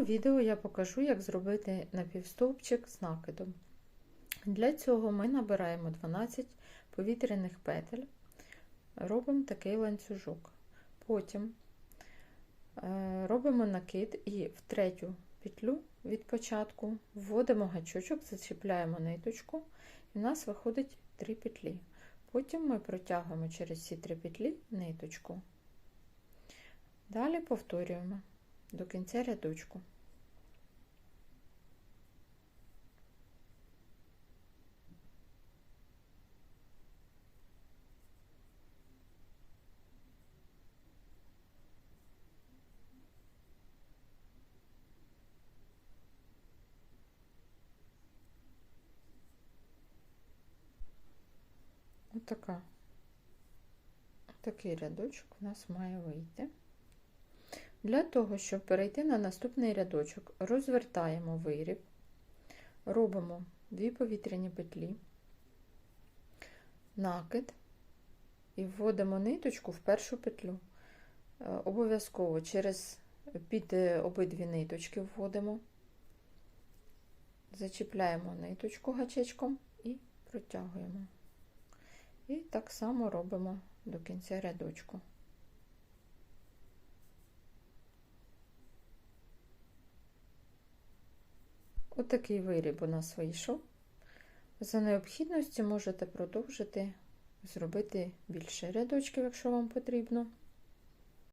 цьому відео я покажу, як зробити напівстовпчик з накидом. Для цього ми набираємо 12 повітряних петель, робимо такий ланцюжок. Потім е, робимо накид і в третю петлю від початку вводимо гачочок, зачіпляємо ниточку, і в нас виходить 3 петлі. Потім ми протягуємо через ці 3 петлі ниточку. Далі повторюємо до кінця рядочку. Отака. Такий рядочок у нас має вийти. Для того, щоб перейти на наступний рядочок, розвертаємо виріб, робимо дві повітряні петлі, накид і вводимо ниточку в першу петлю. Е, Обов'язково через під е, обидві ниточки вводимо, зачіпляємо ниточку гачечком і протягуємо. І так само робимо до кінця рядочку. Отакий виріб у нас вийшов. За необхідності можете продовжити зробити більше рядочків, якщо вам потрібно.